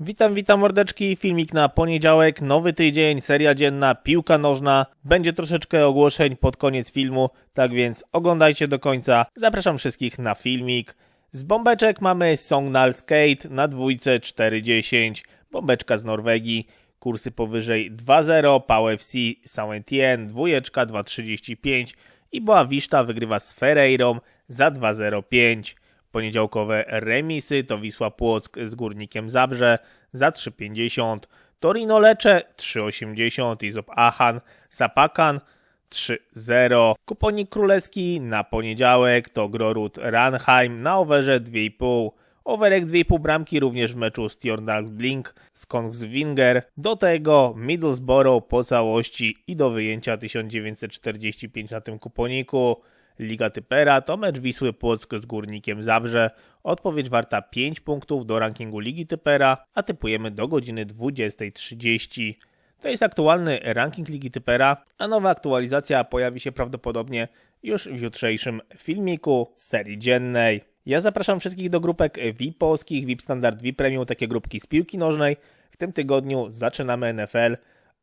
Witam, witam mordeczki, filmik na poniedziałek, nowy tydzień, seria dzienna, piłka nożna. Będzie troszeczkę ogłoszeń pod koniec filmu, tak więc oglądajcie do końca. Zapraszam wszystkich na filmik. Z bombeczek mamy Songnal Skate na dwójce 4.10, bombeczka z Norwegii, kursy powyżej 2.0, Pau FC, Saint-Étienne, dwójeczka 2.35 i Boa Vista wygrywa z Ferreirą za 2.05. Poniedziałkowe remisy to Wisła Płock z Górnikiem Zabrze za 3,50, Torino Lecze 3,80, Izop Achan, Sapakan 3,0. Kuponik królewski na poniedziałek to Grorud Ranheim na overze 2,5. Overek 2,5 bramki również w meczu Stjornal Blink z Kongsvinger. Do tego Middlesbrough po całości i do wyjęcia 1945 na tym kuponiku. Liga Typera to mecz Wisły Płock z Górnikiem Zabrze. Odpowiedź warta 5 punktów do rankingu Ligi Typera, a typujemy do godziny 20.30. To jest aktualny ranking Ligi Typera, a nowa aktualizacja pojawi się prawdopodobnie już w jutrzejszym filmiku serii dziennej. Ja zapraszam wszystkich do grupek VIP polskich, VIP Standard, VIP Premium, takie grupki z piłki nożnej. W tym tygodniu zaczynamy NFL,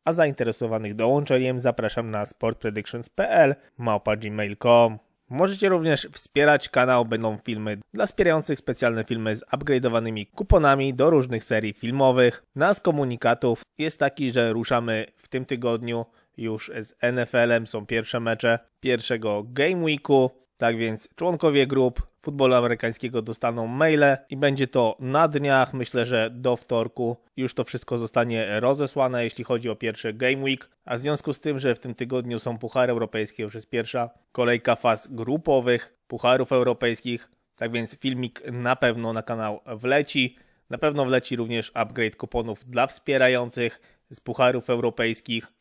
a zainteresowanych dołączeniem zapraszam na sportpredictions.pl małpa.gmail.com. Możecie również wspierać kanał, będą filmy dla wspierających specjalne filmy z upgrade'owanymi kuponami do różnych serii filmowych. Nas komunikatów jest taki, że ruszamy w tym tygodniu już z NFL-em, są pierwsze mecze pierwszego Game Weeku, tak więc członkowie grup futbolu amerykańskiego dostaną maile i będzie to na dniach, myślę, że do wtorku już to wszystko zostanie rozesłane, jeśli chodzi o pierwszy Game Week, a w związku z tym, że w tym tygodniu są Puchary Europejskie, już jest pierwsza kolejka faz grupowych Pucharów Europejskich, tak więc filmik na pewno na kanał wleci. Na pewno wleci również upgrade kuponów dla wspierających z Pucharów Europejskich.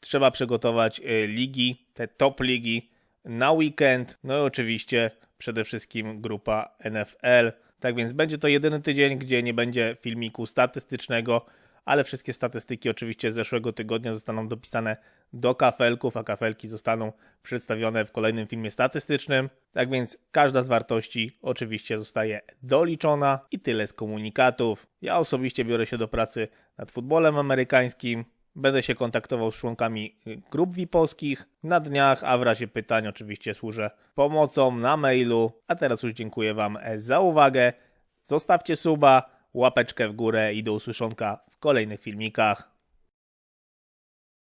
Trzeba przygotować y, ligi, te top ligi na weekend. No i oczywiście przede wszystkim grupa NFL. Tak więc będzie to jedyny tydzień, gdzie nie będzie filmiku statystycznego, ale wszystkie statystyki oczywiście z zeszłego tygodnia zostaną dopisane do kafelków, a kafelki zostaną przedstawione w kolejnym filmie statystycznym. Tak więc każda z wartości oczywiście zostaje doliczona i tyle z komunikatów. Ja osobiście biorę się do pracy nad futbolem amerykańskim. Będę się kontaktował z członkami y, grup VIP-owskich na dniach, a w razie pytań oczywiście służę pomocą na mailu. A teraz już dziękuję Wam e, za uwagę. Zostawcie suba, łapeczkę w górę i do usłyszonka w kolejnych filmikach.